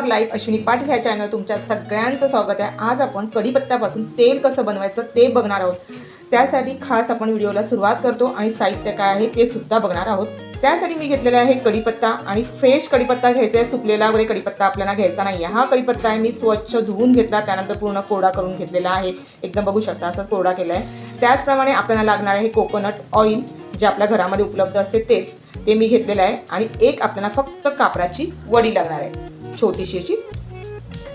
For life Ashwini Patil ह्या channel तुमच्या सगळ्यांचं स्वागत आहे. आज आपण कढीपत्त्यापासून तेल कसं बनवायचं ते बघणार आहोत. त्यासाठी खास आपण व्हिडिओला सुरुवात करतो आणि साहित्य काय आहे ते सुद्धा बघणार आहोत. त्यासाठी मी घेतलेला आहे कढीपत्ता आणि फ्रेश कढीपत्ता घ्यायचा आहे. सुकलेला वगैरे कढीपत्ता आपल्याला घ्यायचा नाही. हा कढीपत्ता आहे. मी स्वच्छ धुवून घेतला. त्यानंतर पूर्ण कोरडा करून घेतलेला आहे. एकदम बघू शकता असं कोरडा केला आहे त्याचप्रमाणे आपल्याला लागणार आहे कोकोनट ऑइल जे आपल्या घरामध्ये उपलब्ध असते तेच. ते मी घेतलेलं आहे आणि एक आपल्याला फक्त कापराची वडी लागणार आहे. छोटीशी अशी.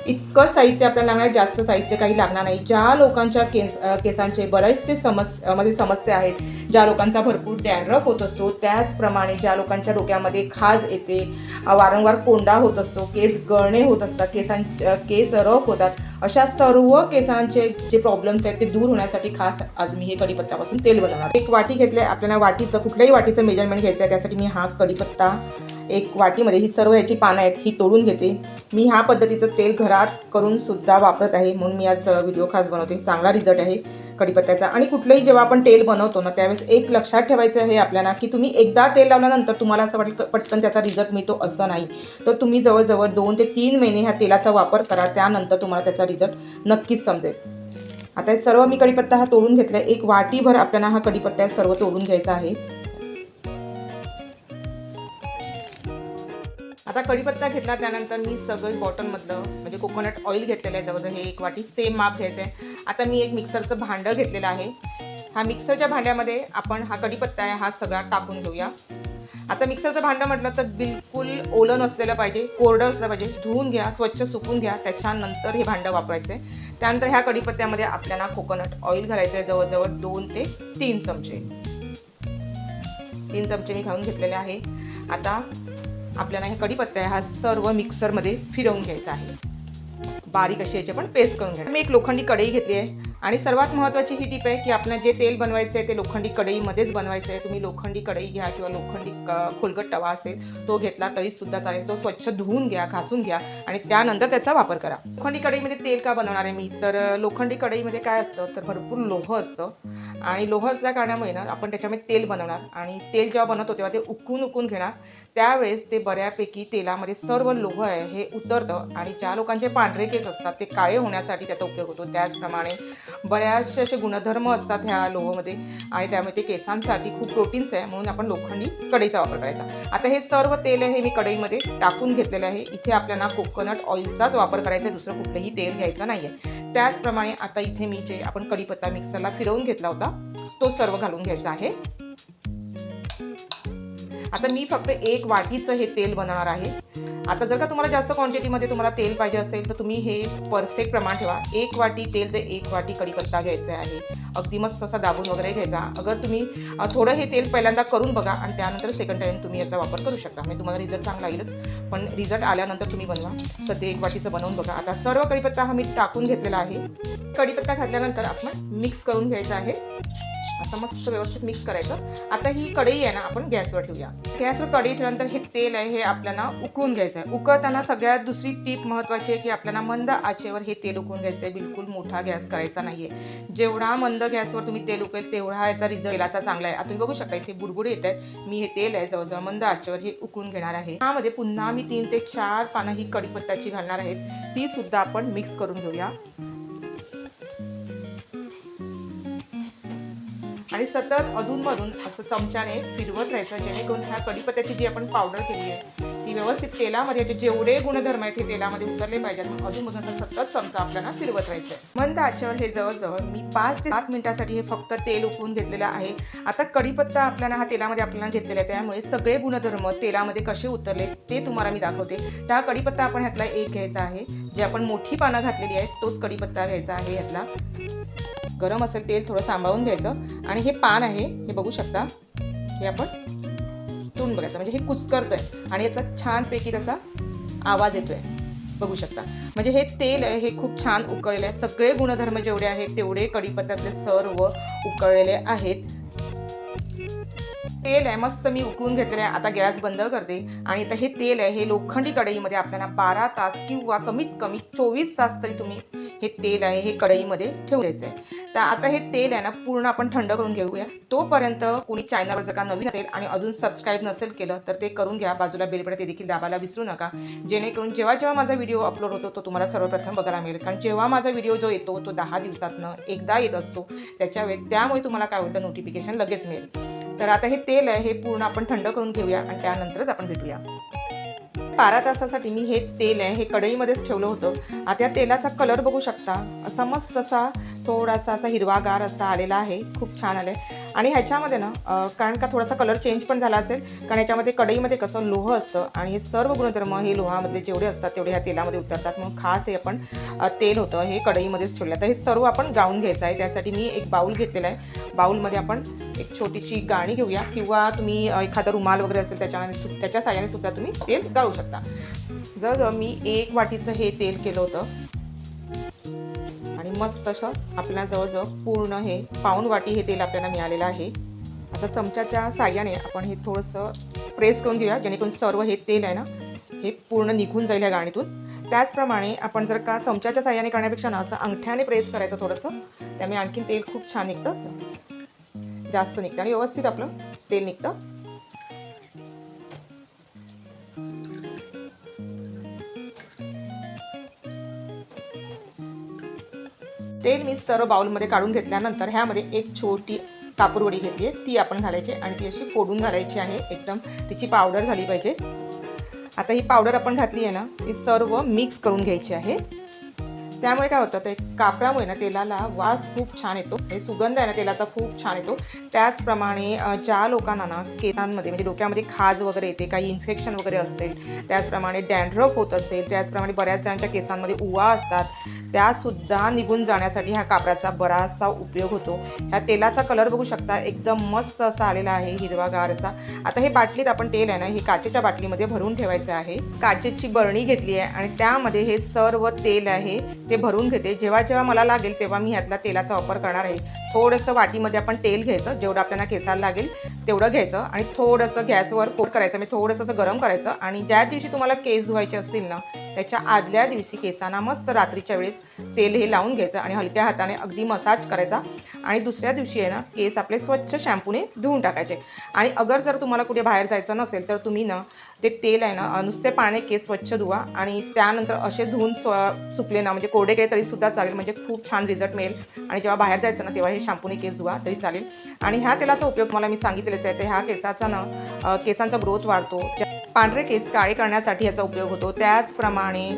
इतकं साहित्य आपल्याला लागणार जास्त साहित्य काही लागणार नाही. ज्या लोकांच्या केस केसांचे बरेचसे समसमध्ये समस्या आहेत ज्या लोकांचा भरपूर डॅनरफ होत असतो त्याचप्रमाणे ज्या लोकांच्या डोक्यामध्ये खाज येते वारंवार कोंडा होत असतो केस गळणे होत असतात केसांच्या केस रफ होतात अशा सर्व केसांचे जे प्रॉब्लेम्स आहेत ते दूर होण्यासाठी खास आज मी हे कढीपत्तापासून तेल बनवणार. एक वाटी घेतली आहे आपल्याला वाटीचं कुठल्याही वाटीचं मेजरमेंट घ्यायचं आहे त्यासाठी मी हा कढीपत्ता एक वाटीमध्ये ही सर्व याची पानं आहेत ही तोडून घेते. मी ह्या पद्धतीचं तेल घरात करूनसुद्धा वापरत आहे म्हणून मी आज व्हिडिओ खास बनवते. चांगला रिझल्ट आहे कढीपत्त्याचा आणि कुठलंही जेव्हा आपण तेल बनवतो ना त्यावेळेस एक लक्षात ठेवायचं आहे आपल्याला की तुम्ही एकदा तेल लावल्यानंतर तुम्हाला असं वाटलं पटकन त्याचा रिझल्ट मिळतो असं नाही. तर तुम्ही जवळजवळ दोन ते तीन महिने ह्या तेलाचा वापर करा त्यानंतर तुम्हाला त्याचा रिझल्ट नक्कीच समजेल. आता सर्व मी कढीपत्ता हा तोडून घेतला आहे एक वाटीभर आपल्याला हा कढीपत्ता सर्व तोडून घ्यायचा आहे. आता कढीपत्ता घेतला त्यानंतर मी सगळी बॉटलमधलं म्हणजे कोकोनट ऑइल घेतलेलं आहे जवळजवळ हे एक वाटी सेम माप घ्यायचं आहे. आता मी एक मिक्सरचं भांडं घेतलेलं आहे. हा मिक्सरच्या भांड्यामध्ये आपण हा कढीपत्ता आहे हा सगळा टाकून घेऊया. आता मिक्सरचं भांडं म्हटलं तर बिलकुल ओलं नसलेलं पाहिजे कोरडं असलं पाहिजे धुवून घ्या स्वच्छ सुकून घ्या त्याच्यानंतर हे भांडं वापरायचं आहे. त्यानंतर ह्या कढीपत्त्यामध्ये आपल्याला कोकोनट ऑइल घालायचं आहे जवळजवळ दोन ते तीन चमचे. तीन चमचे मी घालून घेतलेले आहे. आता आपल्याला हे कढीपत्ता आहे हा सर्व मिक्सरमध्ये फिरवून घ्यायचा आहे. बारीक अशी याची आपण पेस्ट करून घ्या मी एक लोखंडी कढई घेतली आहे. आणि सर्वात महत्त्वाची ही टीप आहे की आपलं जे तेल बनवायचं आहे ते लोखंडी कढईमध्येच बनवायचं आहे. तुम्ही लोखंडी कढई घ्या किंवा लोखंडी क- खोलगट तवा असेल तो घेतला तरी सुद्धा चालेल. तो स्वच्छ धुवून घ्या घासून घ्या आणि त्यानंतर त्याचा वापर करा. लोखंडी कढईमध्ये तेल का बनवणार आहे मी? तर लोखंडी कढईमध्ये काय असतं? तर भरपूर लोह असतं. आणि लोह असल्या कारणामुळे ना आपण त्याच्यामध्ये तेल बनवणार. आणि तेल जेव्हा बनवतो तेव्हा ते उकळून उकळून घेणार. त्यावेळेस ते बऱ्यापैकी तेलामध्ये सर्व लोह आहे हे उतरतं. आणि ज्या लोकांचे पांढरे केस असतात ते काळे होण्यासाठी त्याचा उपयोग होतो. त्याचप्रमाणे बऱ्याचशे असे गुणधर्म असतात ह्या लोहमध्ये. आणि त्यामुळे ते केसांसाठी खूप प्रोटीन्स आहे म्हणून आपण लोखंडी कढईचा वापर करायचा. आता हे सर्व तेल आहे हे मी कढईमध्ये टाकून घेतलेलं आहे. इथे आपल्याला कोकोनट ऑइलचाच वापर करायचा आहे दुसरं कुठलंही तेल घ्यायचं नाही आहे त्याचप्रमाणे आता इथे मी जे आपण कढीपत्ता मिक्सरला फिरवून घेतला होता तो सर्व घालून घ्यायचा आहे. आता मी फक्त एक वाटीचं हे तेल बनवणार आहे. आता जर का तुम्हाला जास्त क्वांटिटीमध्ये तुम्हाला तेल पाहिजे असेल तर तुम्ही हे परफेक्ट प्रमाण ठेवा. एक वाटी तेल ते एक वाटी कढीपत्ता घ्यायचा आहे. अगदी मस्त असा दाबून वगैरे घ्यायचा. अगर तुम्ही थोडं हे तेल पहिल्यांदा करून बघा आणि त्यानंतर सेकंड टाईम तुम्ही याचा वापर करू शकता. म्हणजे तुम्हाला रिझल्ट चांगला येईलच. पण रिझल्ट आल्यानंतर तुम्ही बनवा. तर ते एक वाटीचं बनवून बघा. आता सर्व कढीपत्ता हा मी टाकून घेतलेला आहे. कढीपत्ता घातल्यानंतर आपण मिक्स करून घ्यायचा आहे. असं मस्त व्यवस्थित मिक्स करायचं. आता ही कढई आहे ना आपण गॅसवर ठेवूया. गॅसवर कढई ठेवल्यानंतर हे तेल आहे हे आपल्याला उकळून घ्यायचं आहे. उकळताना सगळ्यात दुसरी टीप महत्त्वाची आहे की आपल्याला मंद आचेवर हे तेल उकळून घ्यायचं आहे. बिलकुल मोठा गॅस करायचा नाही आहे जेवढा मंद गॅसवर तुम्ही तेल उकळेल तेवढा याचा रिझल्ट तेलाचा चांगला आहे. तुम्ही बघू शकता इथे बुडबुडे येत आहेत. मी हे तेल आहे जवळजवळ मंद आचेवर हे उकळून घेणार आहे. त्यामध्ये पुन्हा मी तीन ते चार पानं ही कढीपत्त्याची घालणार आहेत ती सुद्धा आपण मिक्स करून घेऊया. आणि सतत अधूनमधून असं चमच्याने फिरवत राहायचं जेणेकरून ह्या कढीपत्त्याची जी आपण पावडर केली आहे ती व्यवस्थित तेलामध्ये याचे जेवढे गुणधर्म आहेत हे तेलामध्ये उतरले पाहिजेत. म्हणून अधूनमधून असं सतत चमचा आपल्याला फिरवत राहायचं आहे मंद आचेवर हे जवळजवळ मी पाच ते सात मिनिटासाठी हे फक्त तेल उकळून घेतलेलं आहे. आता कढीपत्ता आपल्याला हा तेलामध्ये आपल्याला घेतलेला आहे त्यामुळे सगळे गुणधर्म तेलामध्ये कसे उतरले ते तुम्हाला मी दाखवते. त्या कढीपत्ता आपण ह्यातला एक घ्यायचा आहे. जे आपण मोठी पानं घातलेली आहेत तोच कढीपत्ता घ्यायचा आहे ह्यातला. गरम असेल तेल थोडं सांभाळून घ्यायचं. आणि हे पान आहे हे बघू शकता. हे आपण तोंड बघायचं. म्हणजे हे कुचकरतोय आणि याचा छानपैकी तसा आवाज येतोय. बघू शकता. म्हणजे हे तेल आहे हे खूप छान उकळलेलं आहे. सगळे गुणधर्म जेवढे आहेत तेवढे कढीपत्त्यातले सर्व उकळलेले आहेत. तेल आहे मस्त मी उकळून घेतलेलं आहे. आता गॅस बंद करते. आणि आता हे तेल आहे हे लोखंडी कढईमध्ये आपल्याला बारा तास किंवा कमीत कमी चोवीस तास तरी तुम्ही हे तेल आहे हे कढईमध्ये ठेवायचं आहे तर आता हे तेल आहे ना पूर्ण आपण थंड करून घेऊया. तोपर्यंत कुणी चॅनलवर जर का नवीन असेल आणि अजून सबस्क्राईब नसेल केलं तर ते करून घ्या. बाजूला बेलबडा ते देखील दाबायला विसरू नका. जेणेकरून जेव्हा जेव्हा माझा व्हिडिओ अपलोड होतो तो तुम्हाला सर्वप्रथम बघायला मिळेल. कारण जेव्हा माझा व्हिडिओ जो येतो तो दहा दिवसातनं एकदा येत असतो. त्याच्यावेळी त्यामुळे तुम्हाला काय होतं नोटिफिकेशन लगेच मिळेल. तर आता हे तेल आहे हे पूर्ण आपण थंड करून घेऊया आणि त्यानंतरच आपण भेटूया. बारा तासासाठी मी हे तेल आहे हे कढईमध्येच ठेवलं होतं. आता या तेलाचा कलर बघू शकता. असा मस्त असा थोडासा असा हिरवागार असा आलेला आहे. खूप छान आलं आहे आणि ह्याच्यामध्ये ना कारण का थोडासा कलर चेंज पण झाला असेल कारण याच्यामध्ये कढईमध्ये कसं लोह असतं आणि हे सर्व गुणधर्म हे लोहामध्ये जेवढे असतात तेवढे ह्या तेलामध्ये उतरतात. म्हणून खास हे आपण तेल होतं हे कढईमध्येच ठेवलं. तर हे सर्व आपण गाळून घ्यायचं आहे. त्यासाठी मी एक बाऊल घेतलेला आहे. बाऊलमध्ये आपण एक छोटीशी गाणी घेऊया किंवा तुम्ही एखादा रुमाल वगैरे असेल त्याच्या सु त्याच्या साह्याने सुद्धा तुम्ही तेल गाळू शकता. जवळजवळ मी एक वाटीचं हे तेल केलं होतं. आणि मस्त असं आपल्याला जवळजवळ पूर्ण हे पाऊण वाटी हे तेल आपल्याला मिळालेलं आहे. आता चमच्याच्या साह्याने आपण हे थोडंसं प्रेस करून घेऊया जेणेकरून सर्व हे तेल आहे ना हे पूर्ण निघून जाईल ह्या गाणीतून. त्याचप्रमाणे आपण जर का चमच्याच्या साह्याने करण्यापेक्षा ना असं अंगठ्याने प्रेस करायचं थोडंसं त्यामुळे आणखीन तेल खूप छान निघतं. जास्त निघतं आणि व्यवस्थित आपलं तेल निघतं. सर्व बाउलमध्ये काढून घेतल्यानंतर ह्यामध्ये एक छोटी कापूरवडी घेतली आहे. ती आपण घालायची आणि ती अशी फोडून घालायची आहे. एकदम तिची पावडर झाली पाहिजे. आता ही पावडर आपण घातली आहे ना ती सर्व मिक्स करून घ्यायची आहे. त्यामुळे काय होतं ते कापडामुळे ना तेलाला वास खूप छान येतो. हे सुगंध आहे ना तेलाचा खूप छान येतो. त्याचप्रमाणे ज्या लोकांना ना केसांमध्ये म्हणजे डोक्यामध्ये खाज वगैरे येते काही इन्फेक्शन वगैरे असेल त्याचप्रमाणे डॅन्ड्रफ होत असेल त्याचप्रमाणे बऱ्याच जणांच्या केसांमध्ये उवा असतात त्यासुद्धा निघून जाण्यासाठी ह्या कापडाचा बराचसा उपयोग होतो. ह्या तेलाचा कलर बघू शकता एकदम मस्त असा आलेला आहे हिरवागार असा. आता हे बाटलीत आपण तेल आहे ना हे काचेच्या बाटलीमध्ये भरून ठेवायचं आहे. काचेची बरणी घेतली आहे आणि त्यामध्ये हे सर्व तेल आहे ते भरून घेते. जेव्हा जेव्हा मला लागेल तेव्हा मी ह्यातला तेलाचा वापर करणार आहे. थोडंसं वाटीमध्ये आपण तेल घ्यायचं जेवढं आपल्याला केसाला लागेल तेवढं घ्यायचं आणि थोडंसं गॅसवर कोट करायचं म्हणजे थोडंसं असं गरम करायचं आणि ज्या दिवशी तुम्हाला केस धुवायचे असतील ना त्याच्या आदल्या दिवशी केसांना मस्त रात्रीच्या वेळेस तेल हे लावून घ्यायचं आणि हलक्या हाताने अगदी मसाज करायचा. आणि दुसऱ्या दिवशी आहे ना केस आपले स्वच्छ शॅम्पूने धुवून टाकायचे. आणि अगर जर तुम्हाला कुठे बाहेर जायचं नसेल तर तुम्ही ना ते तेल आहे ना नुसते पाण्याने केस स्वच्छ धुवा आणि त्यानंतर असे धुवून स्व सुकले ना म्हणजे कोरडे केले तरीसुद्धा चालेल म्हणजे खूप छान रिझल्ट मिळेल. आणि जेव्हा बाहेर जायचं ना तेव्हा हे शॅम्पूने केस धुवा तरी चालेल. आणि ह्या तेलाचा उपयोग मला मी सांगितलेच आहे तर ह्या केसाचा ना केसांचा ग्रोथ वाढतो. पांढरे केस काळे करण्यासाठी याचा उपयोग होतो. त्याचप्रमाणे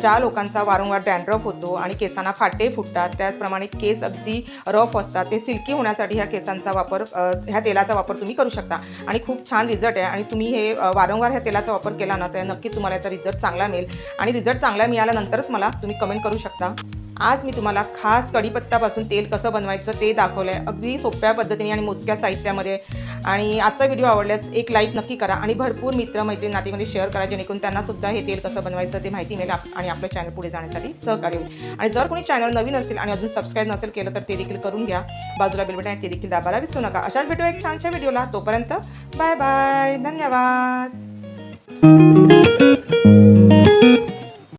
ज्या लोकांचा वारंवार डॅन्ड्रफ होतो आणि केसांना फाटे फुटतात त्याचप्रमाणे केस अगदी रफ असतात. ते सिल्की होण्यासाठी ह्या केसांचा वापर ह्या तेलाचा वापर तुम्ही करू शकता. आणि खूप छान रिझल्ट आहे. आणि तुम्ही हे वारंवार ह्या तेलाचा वापर केला ना तर नक्की तुम्हाला याचा रिझल्ट चांगला मिळेल. आणि रिझल्ट चांगला मिळाल्यानंतरच मला तुम्ही कमेंट करू शकता. आज मी तुम्हाला खास कढीपत्तापासून तेल कसं बनवायचं ते दाखवलं आहे अगदी सोप्या पद्धतीने आणि मोजक्या साहित्यामध्ये. आणि आजचा व्हिडिओ आवडल्यास एक लाईक नक्की करा आणि भरपूर मित्रमैत्री नातीमध्ये शेअर करा जेणेकरून त्यांनासुद्धा हे तेल कसं बनवायचं ते माहिती मिळेल आणि आपलं चॅनल पुढे जाण्यासाठी सहकार्य होईल. आणि जर कोणी चॅनल नवीन असेल आणि अजून सबस्क्राईब नसेल केलं तर ते देखील करून घ्या. बाजूला बिलबट आहे ते देखील दाबायला विसरू नका. अशाच भेटू एक छानशा व्हिडिओला. तोपर्यंत बाय बाय धन्यवाद.